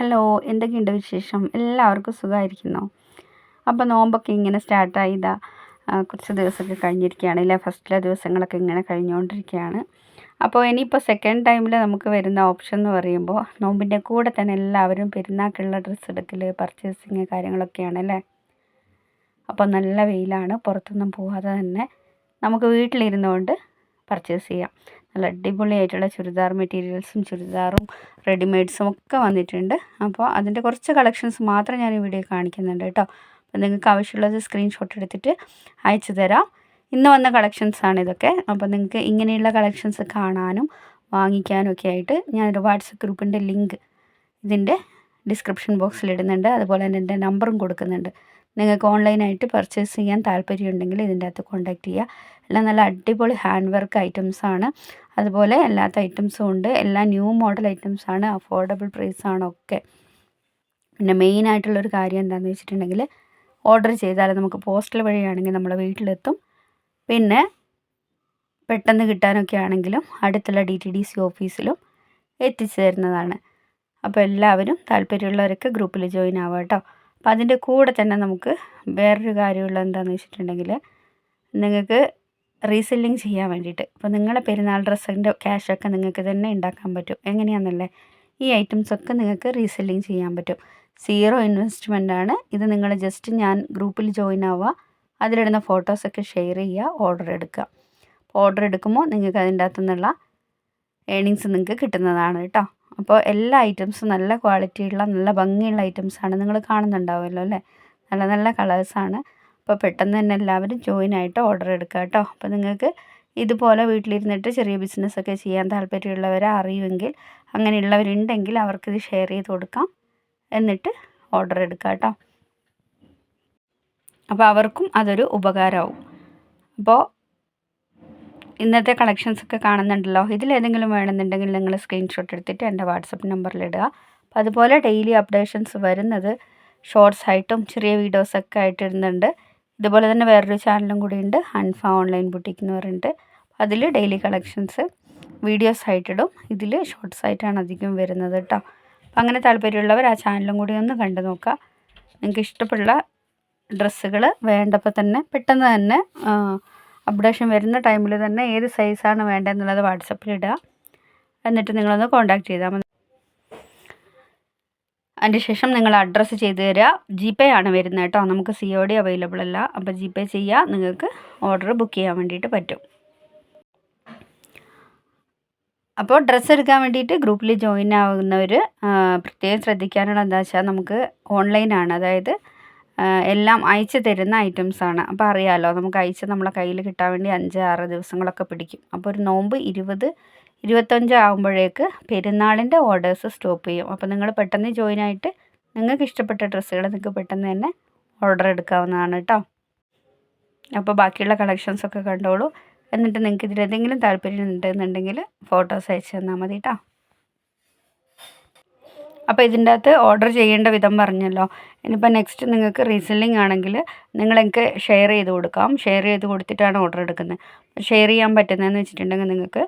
Hello എന്തൊക്കെയുണ്ട് വിശേഷം? എല്ലാവർക്കും സുഖമായിരിക്കുന്നോ? അപ്പോൾ നോമ്പൊക്കെ ഇങ്ങനെ സ്റ്റാർട്ടായി. കുറച്ച് ദിവസമൊക്കെ കഴിഞ്ഞിരിക്കുകയാണ്. ഇല്ല ഫസ്റ്റിലെ ദിവസങ്ങളൊക്കെ ഇങ്ങനെ കഴിഞ്ഞുകൊണ്ടിരിക്കുകയാണ്. അപ്പോൾ ഇനിയിപ്പോൾ സെക്കൻഡ് ടൈമിൽ നമുക്ക് വരുന്ന ഓപ്ഷൻ എന്ന് പറയുമ്പോൾ നോമ്പിന്റെ കൂടെ തന്നെ എല്ലാവരും പെരുന്നാക്കുള്ള ഡ്രസ്സ് എടുക്കൽ പർച്ചേസിങ് കാര്യങ്ങളൊക്കെയാണ് അല്ലേ? അപ്പോൾ നല്ല വെയിലാണ്. പുറത്തൊന്നും പോകാതെ തന്നെ നമുക്ക് വീട്ടിലിരുന്നുകൊണ്ട് പർച്ചേസ് ചെയ്യാം. നല്ല അടിപൊളിയായിട്ടുള്ള ചുരിദാർ മെറ്റീരിയൽസും ചുരിദാറും റെഡിമെയ്ഡ്സും ഒക്കെ വന്നിട്ടുണ്ട്. അപ്പോൾ അതിന്റെ കുറച്ച് കളക്ഷൻസ് മാത്രം ഞാൻ ഈ വീഡിയോ കാണിക്കുന്നുണ്ട് കേട്ടോ. അപ്പോൾ നിങ്ങൾക്ക് ആവശ്യമുള്ളത് സ്ക്രീൻഷോട്ട് എടുത്തിട്ട് അയച്ചു തരാം. ഇന്ന് വന്ന കളക്ഷൻസാണ് ഇതൊക്കെ. അപ്പോൾ നിങ്ങൾക്ക് ഇങ്ങനെയുള്ള കളക്ഷൻസ് കാണാനും വാങ്ങിക്കാനും ഒക്കെ ആയിട്ട് ഞാനൊരു വാട്സപ്പ് ഗ്രൂപ്പിന്റെ ലിങ്ക് ഇതിന്റെ ഡിസ്ക്രിപ്ഷൻ ബോക്സിൽ ഇടുന്നുണ്ട്. അതുപോലെ തന്നെ എന്റെ നമ്പറും കൊടുക്കുന്നുണ്ട്. നിങ്ങൾക്ക് ഓൺലൈനായിട്ട് പർച്ചേസ് ചെയ്യാൻ താല്പര്യമുണ്ടെങ്കിൽ ഇതിന്റെ അകത്ത് കോൺടാക്റ്റ് ചെയ്യുക. എല്ലാം നല്ല അടിപൊളി ഹാൻഡ് വർക്ക് ഐറ്റംസ് ആണ്. അതുപോലെ എല്ലാത്ത ഐറ്റംസും ഉണ്ട്. എല്ലാ ന്യൂ മോഡൽ ഐറ്റംസ് ആണ്. അഫോർഡബിൾ പ്രൈസ് ആണ് ഒക്കെ. പിന്നെ മെയിൻ മെയിനായിട്ടുള്ളൊരു കാര്യം എന്താണെന്ന് വെച്ചിട്ടുണ്ടെങ്കിൽ ഓർഡർ ചെയ്താൽ നമുക്ക് പോസ്റ്റൽ വഴിയാണെങ്കിൽ നമ്മളെ വീട്ടിലെത്തും. പിന്നെ പെട്ടെന്ന് കിട്ടാനൊക്കെ ആണെങ്കിലും അടുത്തുള്ള ഡി ടി ഡി സി ഓഫീസിലും എത്തിച്ചു തരുന്നതാണ് അപ്പോൾ എല്ലാവരും താല്പര്യമുള്ളവരൊക്കെ ഗ്രൂപ്പിൽ ജോയിൻ ആവുക കേട്ടോ. അപ്പോൾ അതിന്റെ കൂടെ തന്നെ നമുക്ക് വേറൊരു കാര്യമുള്ള എന്താണെന്ന് വെച്ചിട്ടുണ്ടെങ്കിൽ നിങ്ങൾക്ക് റീസെല്ലിങ് ചെയ്യാൻ വേണ്ടിയിട്ട്. അപ്പോൾ നിങ്ങളെ പെരുന്നാൾ ഡ്രസ്സിന്റെ ക്യാഷൊക്കെ നിങ്ങൾക്ക് തന്നെ ഉണ്ടാക്കാൻ പറ്റും. എങ്ങനെയാണെന്നല്ലേ ഈ ഐറ്റംസൊക്കെ നിങ്ങൾക്ക് റീസെല്ലിങ് ചെയ്യാൻ പറ്റും. സീറോ ഇൻവെസ്റ്റ്മെന്റ് ആണ് ഇത് നിങ്ങൾ ജസ്റ്റ് ഞാൻ ഗ്രൂപ്പിൽ ജോയിൻ ആവുക. അതിലിടുന്ന ഫോട്ടോസൊക്കെ ഷെയർ ചെയ്യുക ഓർഡർ എടുക്കുക. ഓർഡർ എടുക്കുമ്പോൾ നിങ്ങൾക്ക് അതിന്റെ അകത്തു നിന്നുള്ള ഏണിങ്സ് നിങ്ങൾക്ക് കിട്ടുന്നതാണ് കേട്ടോ. അപ്പോൾ എല്ലാ ഐറ്റംസും നല്ല ക്വാളിറ്റിയുള്ള നല്ല ഭംഗിയുള്ള ഐറ്റംസാണ് നിങ്ങൾ കാണുന്നുണ്ടാവുമല്ലോ അല്ലേ? നല്ല നല്ല കളേഴ്സാണ്. അപ്പോൾ പെട്ടെന്ന് തന്നെ എല്ലാവരും ജോയിൻ ആയിട്ട് ഓർഡർ എടുക്കുക കേട്ടോ. അപ്പോൾ നിങ്ങൾക്ക് ഇതുപോലെ വീട്ടിലിരുന്നിട്ട് ചെറിയ ബിസിനസ്സൊക്കെ ചെയ്യാൻ താല്പര്യമുള്ളവരെ അറിയുമെങ്കിൽ അങ്ങനെയുള്ളവരുണ്ടെങ്കിൽ അവർക്കിത് ഷെയർ ചെയ്ത് കൊടുക്കാം. എന്നിട്ട് ഓർഡർ എടുക്കുക കേട്ടോ. അപ്പോൾ അവർക്കും അതൊരു ഉപകാരമാവും. അപ്പോൾ ഇന്നത്തെ കളക്ഷൻസ് ഒക്കെ കാണുന്നുണ്ടല്ലോ. ഇതിലേതെങ്കിലും വേണമെന്നുണ്ടെങ്കിൽ നിങ്ങൾ സ്ക്രീൻഷോട്ട് എടുത്തിട്ട് എന്റെ വാട്സപ്പ് നമ്പറിൽ ഇടുക. അപ്പോൾ അതുപോലെ ഡെയിലി അപ്ഡേഷൻസ് വരുന്നത് ഷോർട്സ് ആയിട്ടും ചെറിയ വീഡിയോസൊക്കെ ആയിട്ട് ഇടുന്നുണ്ട്. ഇതുപോലെ തന്നെ വേറൊരു ചാനലും കൂടി ഉണ്ട് ഹൺഫ ഓൺലൈൻ ബുട്ടിക്ക് എന്ന് പറഞ്ഞിട്ട്. അതിൽ ഡെയിലി കളക്ഷൻസ് വീഡിയോസ് ആയിട്ടിടും. ഇതിൽ ഷോർട്സ് ആയിട്ടാണ് അധികം വരുന്നത് കേട്ടോ അപ്പം അങ്ങനെ താല്പര്യമുള്ളവർ ആ ചാനലും കൂടി ഒന്ന് കണ്ടു നോക്കുക നിങ്ങൾക്ക് ഇഷ്ടപ്പെടുന്ന ഡ്രസ്സുകൾ വേണ്ടപ്പോൾ തന്നെ പെട്ടെന്ന് തന്നെ അപ്ഡേഷൻ വരുന്ന ടൈമിൽ തന്നെ ഏത് സൈസാണ് വേണ്ടതെന്നുള്ളത് വാട്സപ്പിൽ ഇടുക. എന്നിട്ട് നിങ്ങളൊന്ന് കോൺടാക്ട് ചെയ്താൽ മതി. അതിന്റെ ശേഷം നിങ്ങൾ അഡ്രസ്സ് ചെയ്ത് തരിക. ജി പേ ആണ് വരുന്നത് കേട്ടോ. നമുക്ക് സി ഒ ഡി അവൈലബിൾ അല്ല. അപ്പോൾ ജി പേ ചെയ്യുക നിങ്ങൾക്ക് ഓർഡർ ബുക്ക് ചെയ്യാൻ വേണ്ടിയിട്ട് പറ്റും. അപ്പോൾ ഡ്രസ്സ് എടുക്കാൻ വേണ്ടിയിട്ട് ഗ്രൂപ്പിൽ ജോയിൻ ആവുന്നവർ പ്രത്യേകം ശ്രദ്ധിക്കാനുള്ള എന്താ വെച്ചാൽ നമുക്ക് ഓൺലൈനാണ് അതായത് എല്ലാം അയച്ചു തരുന്ന ഐറ്റംസാണ് അപ്പോൾ അറിയാമല്ലോ നമുക്ക് അയച്ച് നമ്മളെ കയ്യിൽ കിട്ടാൻ വേണ്ടി അഞ്ച് ആറ് ദിവസങ്ങളൊക്കെ പിടിക്കും. അപ്പോൾ ഒരു നോമ്പ് ഇരുപത് ഇരുപത്തഞ്ച് ആകുമ്പോഴേക്ക് പെരുന്നാളിന്റെ ഓർഡേഴ്സ് സ്റ്റോപ്പ് ചെയ്യും. അപ്പോൾ നിങ്ങൾ പെട്ടെന്ന് ജോയിൻ ആയിട്ട് നിങ്ങൾക്ക് ഇഷ്ടപ്പെട്ട ഡ്രസ്സുകൾ നിങ്ങൾക്ക് പെട്ടെന്ന് തന്നെ ഓർഡർ എടുക്കാവുന്നതാണ് കേട്ടോ. അപ്പോൾ ബാക്കിയുള്ള കളക്ഷൻസ് ഒക്കെ കണ്ടോളൂ. എന്നിട്ട് നിങ്ങൾക്ക് ഇതിലേതെങ്കിലും താല്പര്യം ഉണ്ടെന്നുണ്ടെങ്കിൽ ഫോട്ടോസ് അയച്ചു തന്നാൽ മതി കേട്ടോ. അപ്പോൾ ഇതിന്റെ അകത്ത് ഓർഡർ ചെയ്യേണ്ട വിധം പറഞ്ഞല്ലോ. ഇനിയിപ്പോൾ നെക്സ്റ്റ് നിങ്ങൾക്ക് റീസെല്ലിംഗ് ആണെങ്കിൽ നിങ്ങൾ എനിക്ക് ഷെയർ ചെയ്ത് കൊടുക്കാം. ഷെയർ ചെയ്ത് കൊടുത്തിട്ടാണ് ഓർഡർ എടുക്കുന്നത്. ഷെയർ ചെയ്യാൻ പറ്റുന്നതെന്ന് വെച്ചിട്ടുണ്ടെങ്കിൽ നിങ്ങൾക്ക്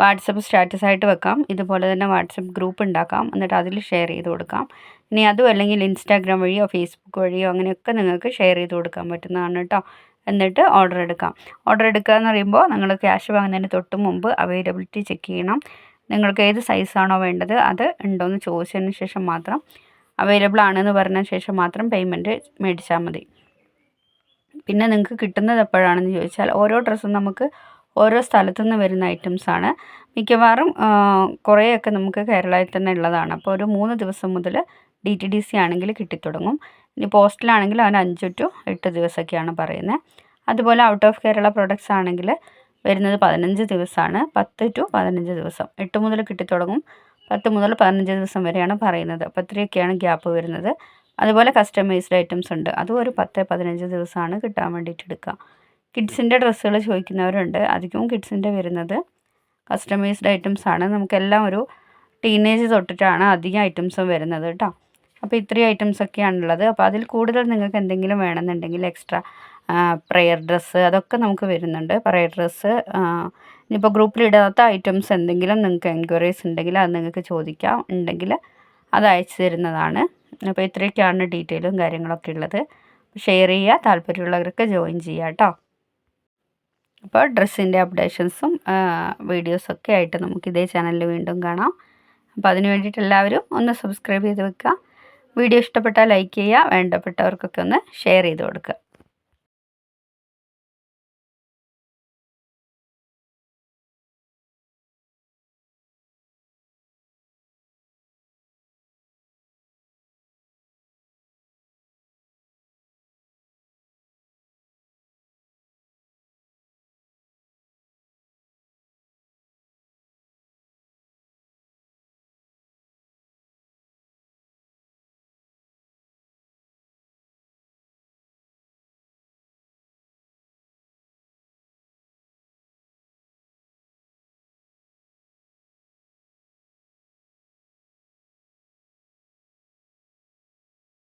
വാട്സപ്പ് സ്റ്റാറ്റസ് ആയിട്ട് വെക്കാം. ഇതുപോലെ തന്നെ വാട്സപ്പ് ഗ്രൂപ്പ് ഉണ്ടാക്കാം. എന്നിട്ട് അതിൽ ഷെയർ ചെയ്ത് കൊടുക്കാം. ഇനി അതും അല്ലെങ്കിൽ ഇൻസ്റ്റാഗ്രാം വഴിയോ ഫേസ്ബുക്ക് വഴിയോ അങ്ങനെയൊക്കെ നിങ്ങൾക്ക് ഷെയർ ചെയ്ത് കൊടുക്കാൻ പറ്റുന്നതാണ് കേട്ടോ എന്നിട്ട് ഓർഡർ എടുക്കാം. ഓർഡർ എടുക്കുക എന്ന് പറയുമ്പോൾ നിങ്ങൾ ക്യാഷ് വാങ്ങുന്നതിന് തൊട്ട് മുമ്പ് അവൈലബിലിറ്റി ചെക്ക് ചെയ്യണം. നിങ്ങൾക്ക് ഏത് സൈസാണോ വേണ്ടത് അത് ഉണ്ടോ എന്ന് ചോദിച്ചതിന് ശേഷം മാത്രം അവൈലബിൾ ആണെന്ന് പറഞ്ഞ ശേഷം മാത്രം പേയ്മെന്റ് മേടിച്ചാൽ മതി. പിന്നെ നിങ്ങൾക്ക് കിട്ടുന്നത് എപ്പോഴാണെന്ന് ചോദിച്ചാൽ ഓരോ ഡ്രസ്സും നമുക്ക് ഓരോ സ്ഥലത്തു നിന്ന് വരുന്ന ഐറ്റംസാണ്. മിക്കവാറും കുറേയൊക്കെ നമുക്ക് കേരളത്തിൽ തന്നെ ഉള്ളതാണ്. അപ്പോൾ ഒരു മൂന്ന് ദിവസം മുതൽ ഡി ടി ഡി സി ആണെങ്കിൽ കിട്ടിത്തുടങ്ങും. ഇനി പോസ്റ്റിലാണെങ്കിൽ അവൻ അഞ്ച് ടു എട്ട് ദിവസമൊക്കെയാണ് പറയുന്നത്. അതുപോലെ ഔട്ട് ഓഫ് കേരള പ്രൊഡക്ട്സ് ആണെങ്കിൽ വരുന്നത് പതിനഞ്ച് ദിവസമാണ്. പത്ത് ടു പതിനഞ്ച് ദിവസം. എട്ട് മുതൽ കിട്ടിത്തുടങ്ങും. പത്ത് മുതൽ പതിനഞ്ച് ദിവസം വരെയാണ് പറയുന്നത്. അപ്പോൾ ഇത്രയൊക്കെയാണ് ഗ്യാപ്പ് വരുന്നത്. അതുപോലെ കസ്റ്റമൈസ്ഡ് ഐറ്റംസ് ഉണ്ട്. അതും ഒരു പത്ത് പതിനഞ്ച് ദിവസമാണ് കിട്ടാൻ വേണ്ടിയിട്ട് എടുക്കുക. കിഡ്സിന്റെ ഡ്രസ്സുകൾ ചോദിക്കുന്നവരുണ്ട്. അധികവും കിഡ്സിന്റെ വരുന്നത് കസ്റ്റമൈസ്ഡ് ഐറ്റംസ് ആണ്. നമുക്കെല്ലാം ഒരു ടീനേജ് തൊട്ടിട്ടാണ് അധികം ഐറ്റംസും വരുന്നത് കേട്ടോ. അപ്പോൾ ഇത്രയും ഐറ്റംസ് ഒക്കെയാണുള്ളത്. അപ്പോൾ അതിൽ കൂടുതൽ നിങ്ങൾക്ക് എന്തെങ്കിലും വേണമെന്നുണ്ടെങ്കിൽ എക്സ്ട്രാ പ്രെയർ ഡ്രസ്സ് അതൊക്കെ നമുക്ക് വരുന്നുണ്ട്. പ്രെയർ ഡ്രസ്സ് ഇനിയിപ്പോൾ ഗ്രൂപ്പിൽ ഇടാത്ത ഐറ്റംസ് എന്തെങ്കിലും നിങ്ങൾക്ക് എൻക്വയറീസ് ഉണ്ടെങ്കിൽ അത് നിങ്ങൾക്ക് ചോദിക്കാം. ഉണ്ടെങ്കിൽ അത് അയച്ചു തരുന്നതാണ്. അപ്പോൾ ഇത്രയൊക്കെയാണ് ഡീറ്റെയിലും കാര്യങ്ങളൊക്കെ ഉള്ളത്. ഷെയർ ചെയ്യുക. താല്പര്യമുള്ളവർക്ക് ജോയിൻ ചെയ്യുക കേട്ടോ. അപ്പോൾ ഡ്രസ്സിന്റെ അപ്ഡേഷൻസും വീഡിയോസൊക്കെ ആയിട്ട് നമുക്ക് ഇതേ ചാനലിൽ വീണ്ടും കാണാം. അപ്പോൾ അതിന് വേണ്ടിയിട്ട് എല്ലാവരും ഒന്ന് സബ്സ്ക്രൈബ് ചെയ്ത് വെക്കുക. വീഡിയോ ഇഷ്ടപ്പെട്ടാൽ ലൈക്ക് ചെയ്യുക. വേണ്ടപ്പെട്ടവർക്കൊക്കെ ഒന്ന് ഷെയർ ചെയ്ത് കൊടുക്കുക.